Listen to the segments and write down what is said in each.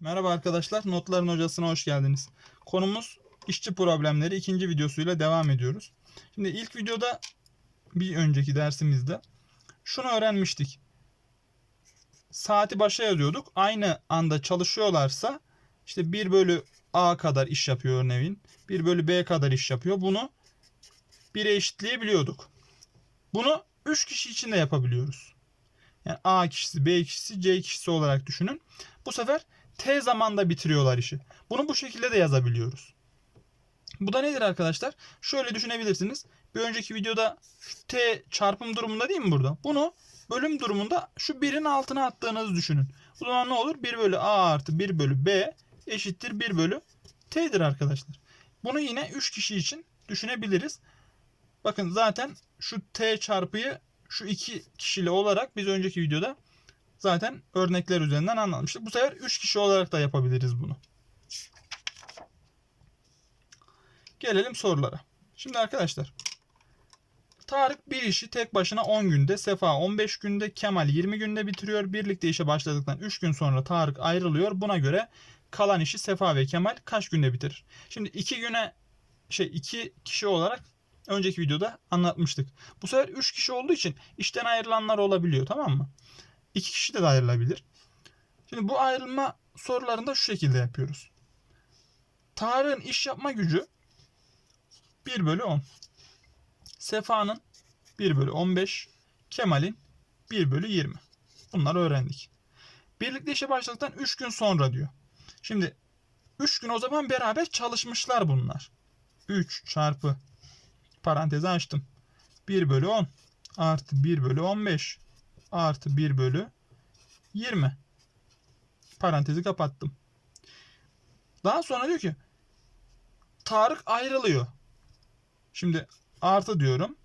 Merhaba arkadaşlar, Notların Hocası'na hoş geldiniz. Konumuz işçi problemleri ikinci videosuyla devam ediyoruz. Şimdi ilk videoda bir önceki dersimizde şunu öğrenmiştik. Saati başa yazıyorduk. Aynı anda çalışıyorlarsa işte 1 bölü A kadar iş yapıyor örneğin. 1 bölü B kadar iş yapıyor. Bunu 1'e eşitleyebiliyorduk. Bunu 3 kişi için de yapabiliyoruz. Yani A kişisi, B kişisi, C kişisi olarak düşünün. Bu sefer T zamanda bitiriyorlar işi. Bunu bu şekilde de yazabiliyoruz. Bu da nedir arkadaşlar? Şöyle düşünebilirsiniz. Bir önceki videoda T çarpım durumunda değil mi burada? Bunu bölüm durumunda şu birin altına attığınızı düşünün. O zaman ne olur? 1 bölü A artı 1 bölü B eşittir 1 bölü T'dir arkadaşlar. Bunu yine 3 kişi için düşünebiliriz. Bakın zaten şu T çarpıyı şu iki kişili olarak biz önceki videoda zaten örnekler üzerinden anlatmıştık. Bu sefer 3 kişi olarak da yapabiliriz bunu. Gelelim sorulara. Şimdi arkadaşlar Tarık bir işi tek başına 10 günde, Sefa 15 günde, Kemal 20 günde bitiriyor. Birlikte işe başladıktan 3 gün sonra Tarık ayrılıyor. Buna göre kalan işi Sefa ve Kemal kaç günde bitirir? Şimdi 2 güne şey 2 kişi olarak önceki videoda anlatmıştık. Bu sefer 3 kişi olduğu için işten ayrılanlar olabiliyor tamam mı? 2 kişi de ayrılabilir. Şimdi bu ayrılma sorularında şu şekilde yapıyoruz. Tarık'ın iş yapma gücü 1 bölü 10. Sefa'nın 1 bölü 15. Kemal'in 1 bölü 20. Bunları öğrendik. Birlikte işe başladıktan 3 gün sonra diyor. Şimdi 3 gün o zaman beraber çalışmışlar bunlar. 3 çarpı parantezi açtım. 1 bölü 10 artı 1 bölü 15 artı 1 bölü 20. Parantezi kapattım. Daha sonra diyor ki Tarık ayrılıyor. Şimdi artı diyorum.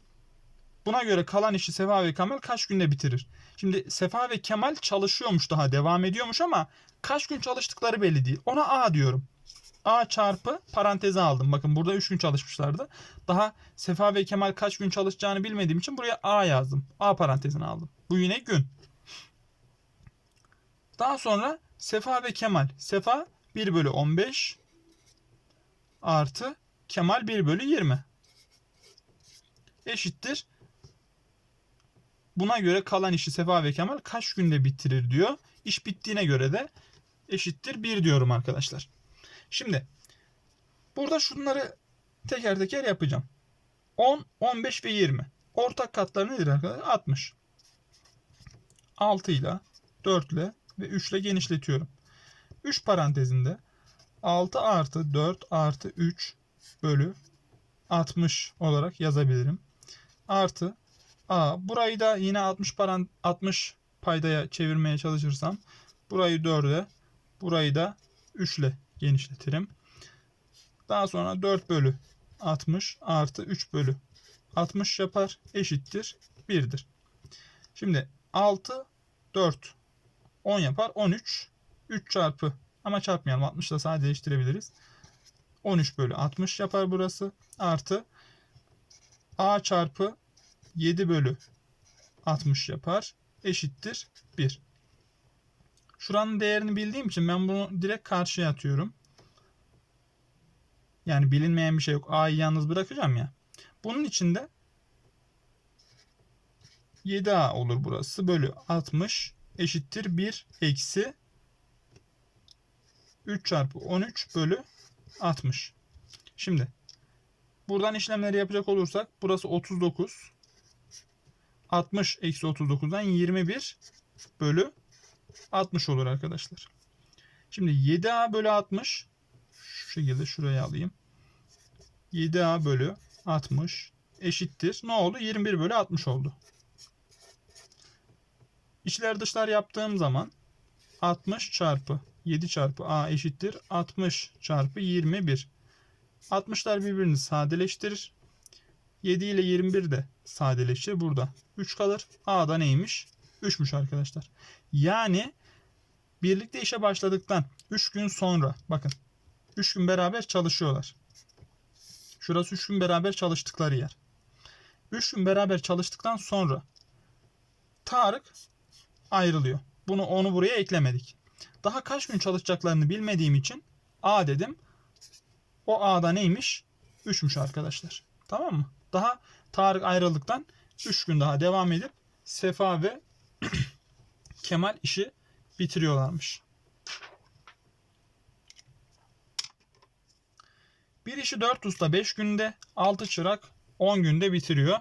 Buna göre kalan işi Sefa ve Kemal kaç günde bitirir? Şimdi Sefa ve Kemal çalışıyormuş daha devam ediyormuş ama kaç gün çalıştıkları belli değil. Ona A diyorum. A çarpı paranteze aldım. Bakın burada 3 gün çalışmışlardı. Daha Sefa ve Kemal kaç gün çalışacağını bilmediğim için buraya A yazdım. A parantezini aldım. Bu yine gün. Daha sonra Sefa ve Kemal. Sefa 1 bölü 15 artı Kemal 1 bölü 20 eşittir. Buna göre kalan işi Sefa ve Kemal kaç günde bitirir diyor. İş bittiğine göre de eşittir 1 diyorum arkadaşlar. Şimdi burada şunları teker teker yapacağım. 10, 15 ve 20. Ortak katları nedir arkadaşlar? 60. 6 ile 4 ile ve 3 ile genişletiyorum. 3 parantezinde 6 artı 4 artı 3 bölü 60 olarak yazabilirim. Artı A. Burayı da yine 60 paran 60 paydaya çevirmeye çalışırsam burayı 4'e burayı da 3 ile genişletirim. Daha sonra 4 bölü 60 artı 3 bölü 60 yapar. Eşittir 1'dir. Şimdi 6 4 10 yapar. 13 3 çarpı ama çarpmayalım 60 ile sadeleştirebiliriz. 13 bölü 60 yapar burası. Artı A çarpı 7 bölü 60 yapar. Eşittir 1. Şuranın değerini bildiğim için ben bunu direkt karşıya atıyorum. Yani bilinmeyen bir şey yok. A'yı yalnız bırakacağım ya. Bunun içinde 7A olur burası. Bölü 60 eşittir 1 eksi 3 çarpı 13 bölü 60. Şimdi buradan işlemleri yapacak olursak burası 39. 60 eksi 39'dan 21 bölü 60 olur arkadaşlar. Şimdi 7A bölü 60 şu şekilde şuraya alayım. 7A bölü 60 eşittir. Ne oldu? 21 bölü 60 oldu. İçler dışlar yaptığım zaman 60 çarpı 7 çarpı A eşittir 60 çarpı 21. 60'lar birbirini sadeleştirir. 7 ile 21 de sadeleşir. Burada 3 kalır. A da neymiş? 3'müş arkadaşlar. Yani birlikte işe başladıktan 3 gün sonra bakın 3 gün beraber çalışıyorlar. Şurası 3 gün beraber çalıştıkları yer. 3 gün beraber çalıştıktan sonra Tarık ayrılıyor. Bunu onu buraya eklemedik. Daha kaç gün çalışacaklarını bilmediğim için A dedim. O A'da neymiş? 3'müş arkadaşlar. Tamam mı? Daha Tarık ayrıldıktan 3 gün daha devam edip Sefa ve Kemal işi bitiriyorlarmış. Bir işi 4 usta 5 günde, 6 çırak 10 günde bitiriyor.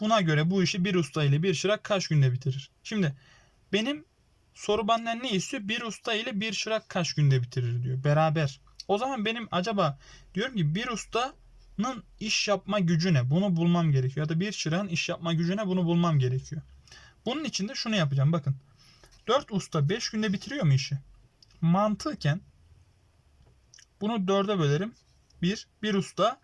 Buna göre bu işi bir usta ile bir çırak kaç günde bitirir? Şimdi benim soru benden ne istiyor? Bir usta ile bir çırak kaç günde bitirir diyor. Beraber. O zaman benim acaba diyorum ki bir ustanın iş yapma gücü ne? Bunu bulmam gerekiyor. Ya da bir çırağın iş yapma gücü ne? Bunu bulmam gerekiyor. Bunun için de şunu yapacağım. Bakın. 4 usta 5 günde bitiriyor mu işi? Mantıken bunu 4'e bölerim. 1. Bir usta.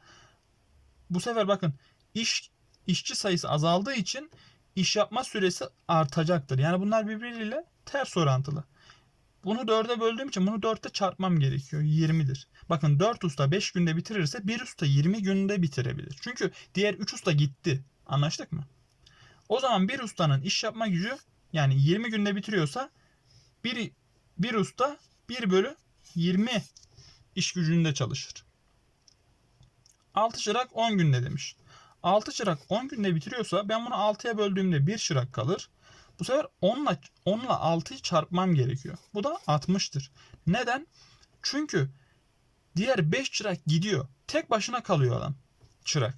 Bu sefer bakın iş işçi sayısı azaldığı için iş yapma süresi artacaktır. Yani bunlar birbiriyle ters orantılı. Bunu 4'e böldüğüm için bunu 4'te çarpmam gerekiyor. 20'dir. Bakın 4 usta 5 günde bitirirse 1 usta 20 günde bitirebilir. Çünkü diğer 3 usta gitti. Anlaştık mı? O zaman bir ustanın iş yapma gücü yani 20 günde bitiriyorsa bir, bir usta 1 bölü 20 iş gücünde çalışır. 6 çırak 10 günde demiş. 6 çırak 10 günde bitiriyorsa ben bunu 6'ya böldüğümde 1 çırak kalır. Bu sefer 10 ile 10 ile 6'yı çarpmam gerekiyor. Bu da 60'tır. Neden? Çünkü diğer 5 çırak gidiyor. Tek başına kalıyor adam çırak.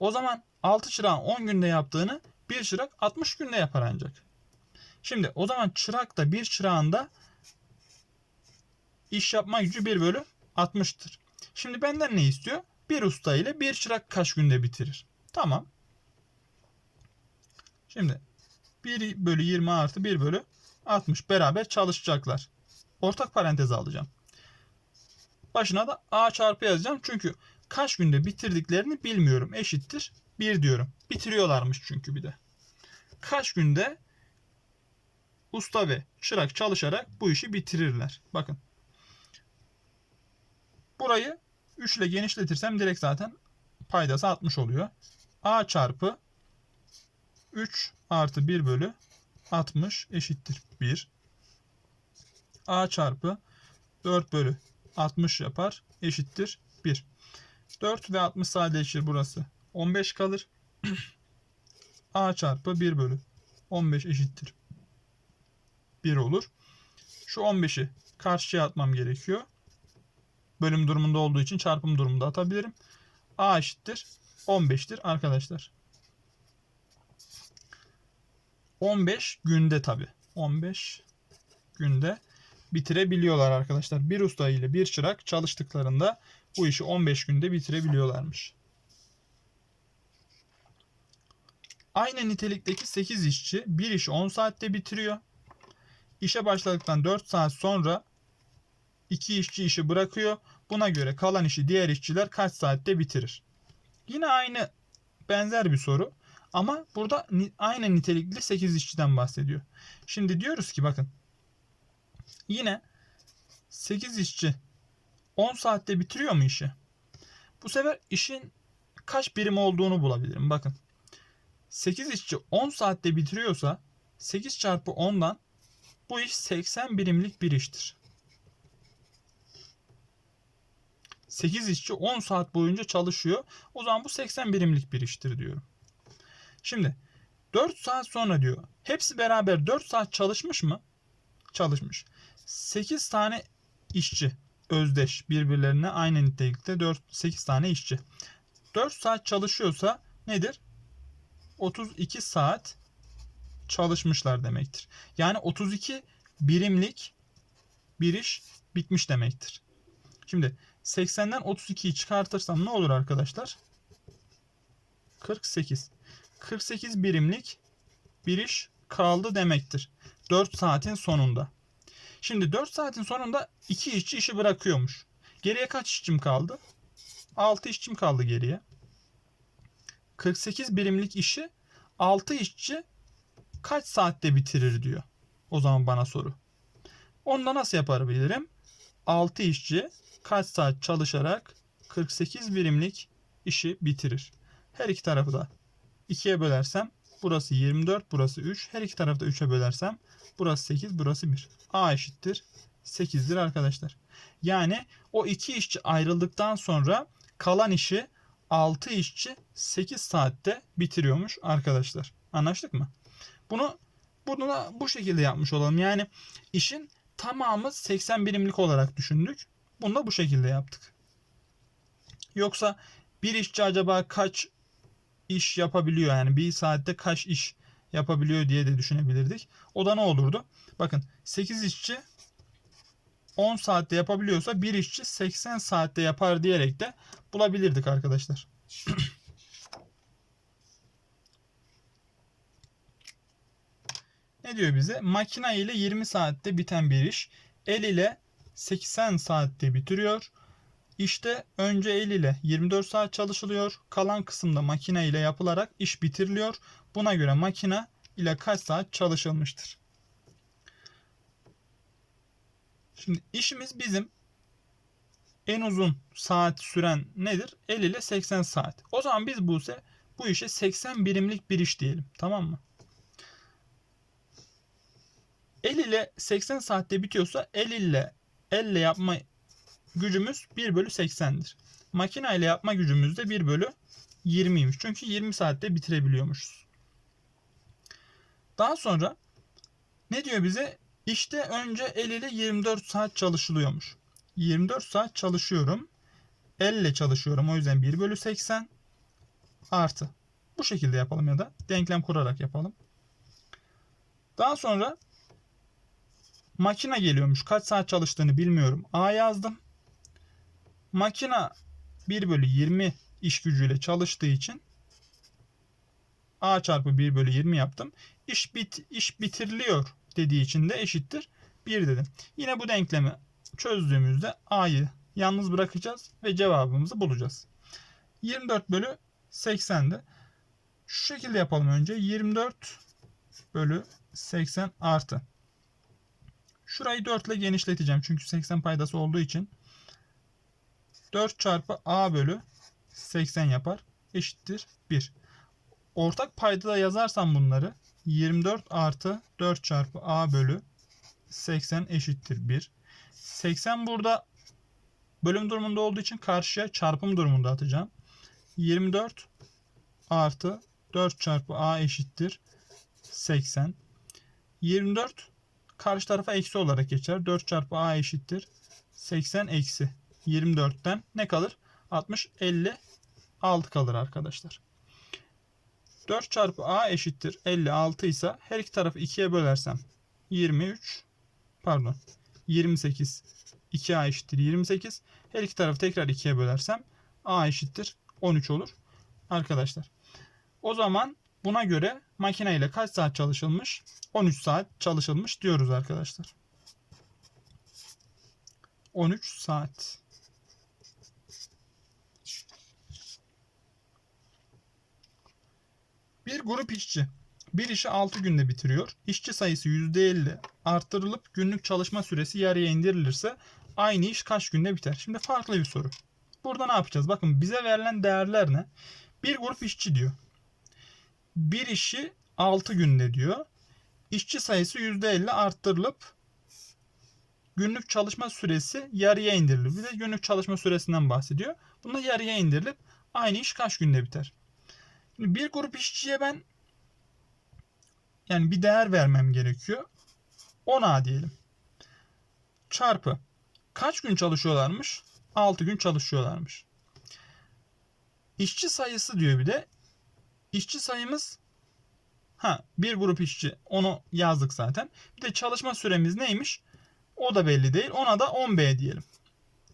O zaman 6 çırağın 10 günde yaptığını bir çırak 60 günde yapar ancak. Şimdi o zaman çırak da bir çırağın da iş yapma gücü 1 bölü 60'tır. Şimdi benden ne istiyor? Bir usta ile bir çırak kaç günde bitirir? Tamam. Şimdi 1 bölü 20 artı 1 bölü 60 beraber çalışacaklar. Ortak paranteze alacağım. Başına da A çarpı yazacağım. Çünkü kaç günde bitirdiklerini bilmiyorum. Eşittir 1 diyorum. Bitiriyorlarmış çünkü bir de. Kaç günde usta ve çırak çalışarak bu işi bitirirler. Bakın. Burayı 3 ile genişletirsem direkt zaten paydası 60 oluyor. A çarpı 3 artı 1 bölü 60 eşittir 1. A çarpı 4 bölü 60 yapar eşittir 1. 4 ve 60 sadeleşir burası. 15 kalır. A çarpı 1 bölü 15 eşittir 1 olur. Şu 15'i karşıya atmam gerekiyor. Bölüm durumunda olduğu için çarpım durumunda atabilirim. A eşittir 15'tir arkadaşlar. 15 günde tabi. 15 günde bitirebiliyorlar arkadaşlar. Bir usta ile bir çırak çalıştıklarında bu işi 15 günde bitirebiliyorlarmış. Aynı nitelikteki 8 işçi bir işi 10 saatte bitiriyor. İşe başladıktan 4 saat sonra 2 işçi işi bırakıyor. Buna göre kalan işi diğer işçiler kaç saatte bitirir? Yine aynı benzer bir soru. Ama burada aynı nitelikli 8 işçiden bahsediyor. Şimdi diyoruz ki bakın. Yine 8 işçi 10 saatte bitiriyor mu işi? Bu sefer işin kaç birim olduğunu bulabilirim. Bakın. 8 işçi 10 saatte bitiriyorsa 8 çarpı 10'dan bu iş 80 birimlik bir iştir. 8 işçi 10 saat boyunca çalışıyor. O zaman bu 80 birimlik bir iştir diyorum. Şimdi 4 saat sonra diyor. Hepsi beraber 4 saat çalışmış mı? Çalışmış. 8 tane işçi özdeş birbirlerine aynı nitelikte 4 8 tane işçi. 4 saat çalışıyorsa nedir? 32 saat çalışmışlar demektir. Yani 32 birimlik bir iş bitmiş demektir. Şimdi 80'den 32'yi çıkartırsam ne olur arkadaşlar? 48. 48 birimlik bir iş kaldı demektir. 4 saatin sonunda. Şimdi 4 saatin sonunda 2 işçi işi bırakıyormuş. Geriye kaç işçim kaldı? 6 işçim kaldı geriye. 48 birimlik işi 6 işçi kaç saatte bitirir diyor. O zaman bana soru. Onda nasıl yapabilirim? 6 işçi kaç saat çalışarak 48 birimlik işi bitirir. Her iki tarafı da 2'ye bölersem Burası 24, burası 3. Her iki tarafta 3'e bölersem burası 8, burası 1. A eşittir 8'dir arkadaşlar. Yani o iki işçi ayrıldıktan sonra kalan işi 6 işçi 8 saatte bitiriyormuş arkadaşlar. Anlaştık mı? Bunu bunu da bu şekilde yapmış olalım. Yani işin tamamı 80 birimlik olarak düşündük. Bunu da bu şekilde yaptık. Yoksa bir işçi acaba kaç iş yapabiliyor yani bir saatte kaç iş yapabiliyor diye de düşünebilirdik. O da ne olurdu? Bakın 8 işçi 10 saatte yapabiliyorsa bir işçi 80 saatte yapar diyerek de bulabilirdik arkadaşlar. ne diyor bize? Makina ile 20 saatte biten bir iş el ile 80 saatte bitiriyor. İşte önce el ile 24 saat çalışılıyor. Kalan kısımda makine ile yapılarak iş bitiriliyor. Buna göre makine ile kaç saat çalışılmıştır? Şimdi işimiz bizim en uzun saat süren nedir? 50 ile 80 saat. O zaman biz bu ise bu işe 80 birimlik bir iş diyelim. Tamam mı? 50 ile 80 saatte bitiyorsa el ile elle yapma gücümüz 1 bölü 80'dir. Makine ile yapma gücümüz de 1 bölü 20'ymiş. Çünkü 20 saatte bitirebiliyormuşuz. Daha sonra ne diyor bize? İşte önce el ile 24 saat çalışılıyormuş. 24 saat çalışıyorum. Elle çalışıyorum. O yüzden 1 bölü 80 artı. Bu şekilde yapalım ya da denklem kurarak yapalım. Daha sonra makine geliyormuş. Kaç saat çalıştığını bilmiyorum. A yazdım. Makina 1 bölü 20 iş gücüyle çalıştığı için A çarpı 1 bölü 20 yaptım. İş, bit, iş bitiriliyor dediği için de eşittir 1 dedim. Yine bu denklemi çözdüğümüzde A'yı yalnız bırakacağız ve cevabımızı bulacağız. 24 bölü 80'de şu şekilde yapalım önce. 24 bölü 80 artı. Şurayı 4 ile genişleteceğim. Çünkü 80 paydası olduğu için 4 çarpı A bölü 80 yapar. Eşittir 1. Ortak payda da yazarsam bunları 24 artı 4 çarpı A bölü 80 eşittir 1. 80 burada bölüm durumunda olduğu için karşıya çarpım durumunda atacağım. 24 artı 4 çarpı A eşittir 80. 24 karşı tarafa eksi olarak geçer. 4 çarpı A eşittir 80 eksi 24'ten ne kalır? 60 50 6 kalır arkadaşlar. 4 çarpı A eşittir 56 ise her iki tarafı 2'ye bölersem 23 pardon 28 2A eşittir 28. Her iki tarafı tekrar 2'ye bölersem A eşittir 13 olur. Arkadaşlar. O zaman buna göre makine ile kaç saat çalışılmış? 13 saat çalışılmış diyoruz arkadaşlar. 13 saat. Bir grup işçi bir işi 6 günde bitiriyor. İşçi sayısı %50 arttırılıp günlük çalışma süresi yarıya indirilirse aynı iş kaç günde biter? Şimdi farklı bir soru. Burada ne yapacağız? Bakın bize verilen değerler ne? Bir grup işçi diyor. Bir işi 6 günde diyor. İşçi sayısı %50 arttırılıp günlük çalışma süresi yarıya indirilir. Bir de günlük çalışma süresinden bahsediyor. Bunda yarıya indirilip aynı iş kaç günde biter? Şimdi bir grup işçiye ben yani bir değer vermem gerekiyor. 10A diyelim. Çarpı. Kaç gün çalışıyorlarmış? 6 gün çalışıyorlarmış. İşçi sayısı diyor bir de. İşçi sayımız ha bir grup işçi onu yazdık zaten. Bir de çalışma süremiz neymiş? O da belli değil. Ona da 10B diyelim.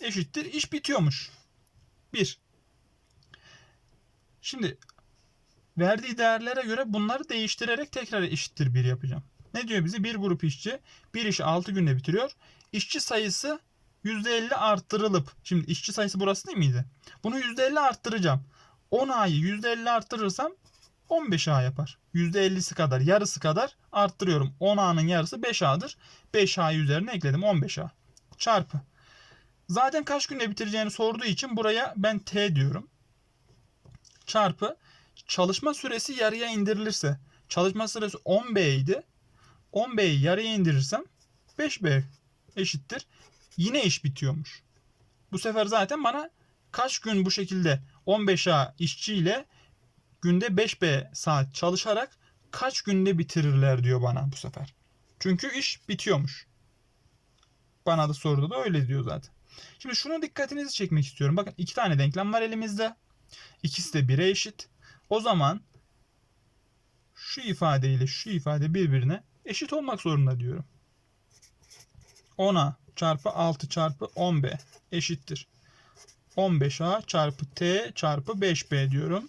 Eşittir. iş bitiyormuş. 1. Şimdi verdiği değerlere göre bunları değiştirerek tekrar eşittir 1 yapacağım. Ne diyor bize? Bir grup işçi bir işi 6 günde bitiriyor. İşçi sayısı %50 arttırılıp şimdi işçi sayısı burası değil miydi? Bunu %50 arttıracağım. 10 A'yı %50 arttırırsam 15 A yapar. %50'si kadar yarısı kadar arttırıyorum. 10 A'nın yarısı 5 A'dır. 5 A'yı üzerine ekledim 15 A. Çarpı. Zaten kaç günde bitireceğini sorduğu için buraya ben T diyorum. Çarpı çalışma süresi yarıya indirilirse Çalışma süresi 10B idi. 10B'yi yarıya indirirsem 5B eşittir. Yine iş bitiyormuş. Bu sefer zaten bana kaç gün bu şekilde 15A işçiyle günde 5B saat çalışarak kaç günde bitirirler diyor bana bu sefer. Çünkü iş bitiyormuş. Bana da soruda da öyle diyor zaten. Şimdi şunu dikkatinizi çekmek istiyorum. Bakın iki tane denklem var elimizde. İkisi de 1'e eşit. O zaman şu ifade ile şu ifade birbirine eşit olmak zorunda diyorum. 10A çarpı 6 çarpı 10B eşittir. 15A çarpı T çarpı 5B diyorum.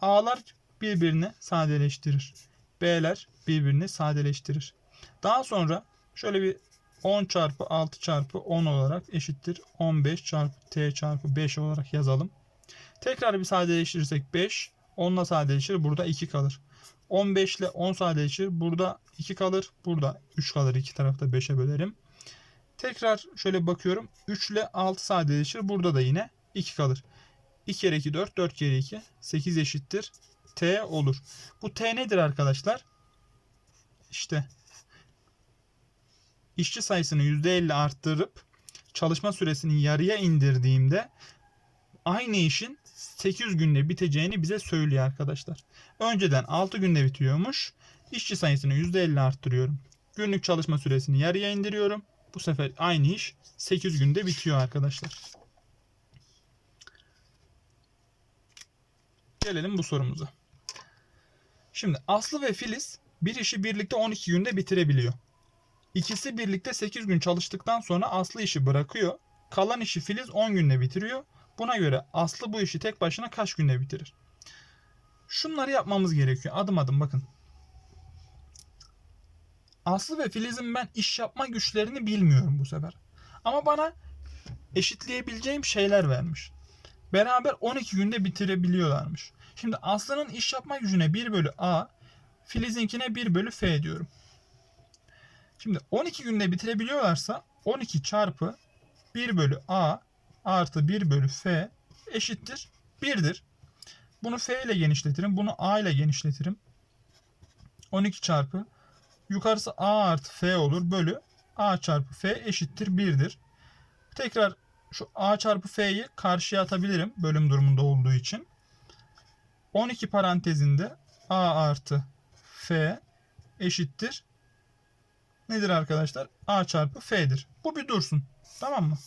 A'lar birbirini sadeleştirir. B'ler birbirini sadeleştirir. Daha sonra şöyle bir 10 çarpı 6 çarpı 10 olarak eşittir. 15 çarpı T çarpı 5 olarak yazalım. Tekrar bir sadeleştirirsek 5. 10 ile sadeleşir. Burada 2 kalır. 15 ile 10 sadeleşir. Burada 2 kalır. Burada 3 kalır. İki tarafta 5'e bölerim. Tekrar şöyle bakıyorum. 3 ile 6 sadeleşir. Burada da yine 2 kalır. 2 kere 2 4. 4 kere 2 8 eşittir. T olur. Bu T nedir arkadaşlar? İşte işçi sayısını %50 arttırıp çalışma süresini yarıya indirdiğimde aynı işin 800 günde biteceğini bize söylüyor arkadaşlar. Önceden 6 günde bitiyormuş. İşçi sayısını %50 arttırıyorum. Günlük çalışma süresini yarıya indiriyorum. Bu sefer aynı iş 8 günde bitiyor arkadaşlar. Gelelim bu sorumuza. Şimdi Aslı ve Filiz bir işi birlikte 12 günde bitirebiliyor. İkisi birlikte 8 gün çalıştıktan sonra Aslı işi bırakıyor. Kalan işi Filiz 10 günde bitiriyor. Buna göre Aslı bu işi tek başına kaç günde bitirir? Şunları yapmamız gerekiyor. Adım adım bakın. Aslı ve Filiz'in ben iş yapma güçlerini bilmiyorum bu sefer. Ama bana eşitleyebileceğim şeyler vermiş. Beraber 12 günde bitirebiliyorlarmış. Şimdi Aslı'nın iş yapma gücüne 1 bölü A, Filiz'inkine 1 bölü F diyorum. Şimdi 12 günde bitirebiliyorlarsa 12 çarpı 1 bölü A artı 1 bölü F eşittir 1'dir. Bunu F ile genişletirim. Bunu A ile genişletirim. 12 çarpı yukarısı A artı F olur. Bölü A çarpı F eşittir 1'dir. Tekrar şu A çarpı F'yi karşıya atabilirim. Bölüm durumunda olduğu için. 12 parantezinde A artı F eşittir. Nedir arkadaşlar? A çarpı F'dir. Bu bir dursun. Tamam mı?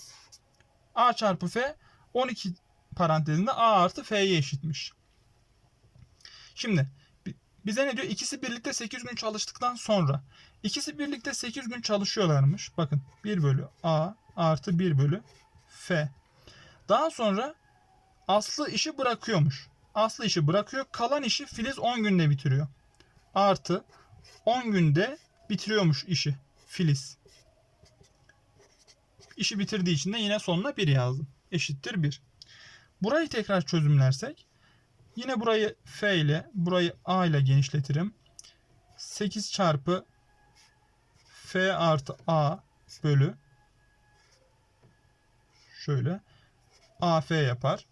A çarpı F 12 parantezinde A artı F'ye eşitmiş. Şimdi bize ne diyor? İkisi birlikte 8 gün çalıştıktan sonra. İkisi birlikte 8 gün çalışıyorlarmış. Bakın 1 bölü A artı 1 bölü F. Daha sonra Aslı işi bırakıyormuş. Aslı işi bırakıyor. Kalan işi Filiz 10 günde bitiriyor. Artı 10 günde bitiriyormuş işi Filiz. İşi bitirdiği için de yine sonuna 1 yazdım. Eşittir 1. Burayı tekrar çözümlersek yine burayı F ile burayı A ile genişletirim. 8 çarpı F artı A bölü şöyle AF yapar.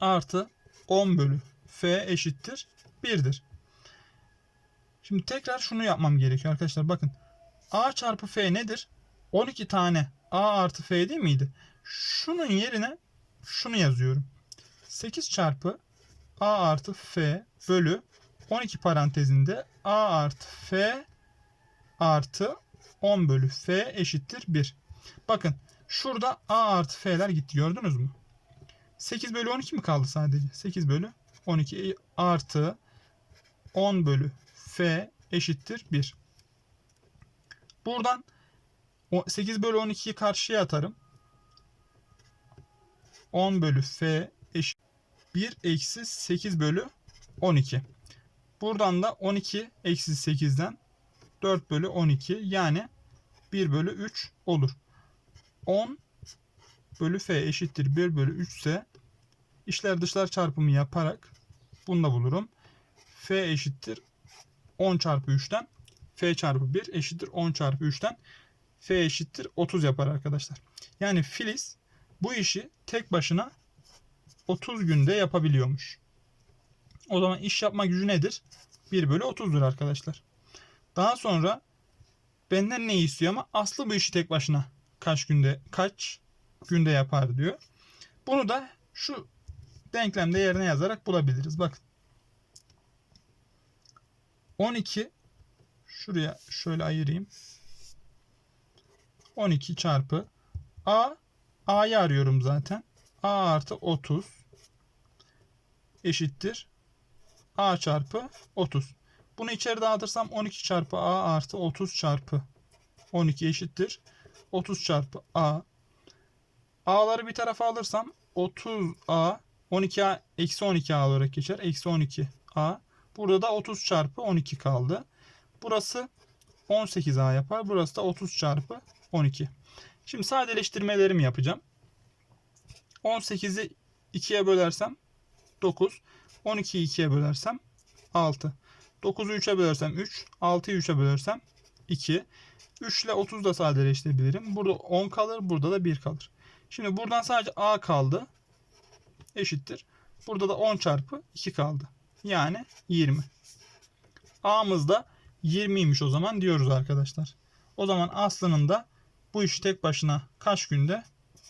Artı 10 bölü F eşittir 1'dir. Şimdi tekrar şunu yapmam gerekiyor arkadaşlar. Bakın A çarpı F nedir? 12 tane A artı F değil miydi? Şunun yerine şunu yazıyorum. 8 çarpı A artı F bölü 12 parantezinde A artı F artı 10 bölü F eşittir 1. Bakın şurada A artı F'ler gitti gördünüz mü? 8 bölü 12 mi kaldı sadece? 8 bölü 12 artı 10 bölü F eşittir 1. Buradan 8 bölü 12'yi karşıya atarım. 10 bölü F eşit 1 eksi 8 bölü 12. Buradan da 12 eksi 8'den 4 bölü 12 yani 1 bölü 3 olur. 10 bölü F eşittir 1 bölü 3 ise işler dışlar çarpımı yaparak bunu da bulurum. F eşittir 10 çarpı 3'ten F çarpı 1 eşittir 10 çarpı 3'ten F eşittir 30 yapar arkadaşlar. Yani Filiz bu işi tek başına 30 günde yapabiliyormuş. O zaman iş yapma gücü nedir? 1 bölü 30'dur arkadaşlar. Daha sonra benden ne istiyor ama Aslı bu işi tek başına kaç günde kaç günde yapar diyor. Bunu da şu denklemde yerine yazarak bulabiliriz. Bakın. 12 şuraya şöyle ayırayım. 12 çarpı A A'yı arıyorum zaten. A artı 30 eşittir. A çarpı 30. Bunu içeri dağıtırsam 12 çarpı A artı 30 çarpı 12 eşittir. 30 çarpı A. A'ları bir tarafa alırsam 30A 12A eksi 12A olarak geçer. Eksi 12A. Burada da 30 çarpı 12 kaldı. Burası 18A yapar. Burası da 30 çarpı 12. Şimdi sadeleştirmelerimi yapacağım. 18'i 2'ye bölersem 9. 12'yi 2'ye bölersem 6. 9'u 3'e bölersem 3. 6'yı 3'e bölersem 2. 3 ile 30 da sadeleştirebilirim. Burada 10 kalır. Burada da 1 kalır. Şimdi buradan sadece A kaldı. Eşittir. Burada da 10 çarpı 2 kaldı. Yani 20. A'mız da 20'ymiş o zaman diyoruz arkadaşlar. O zaman Aslı'nın da bu işi tek başına kaç günde?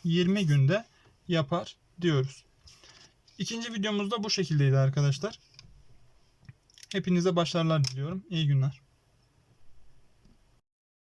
20 günde yapar diyoruz. İkinci videomuz da bu şekildeydi arkadaşlar. Hepinize başarılar diliyorum. İyi günler.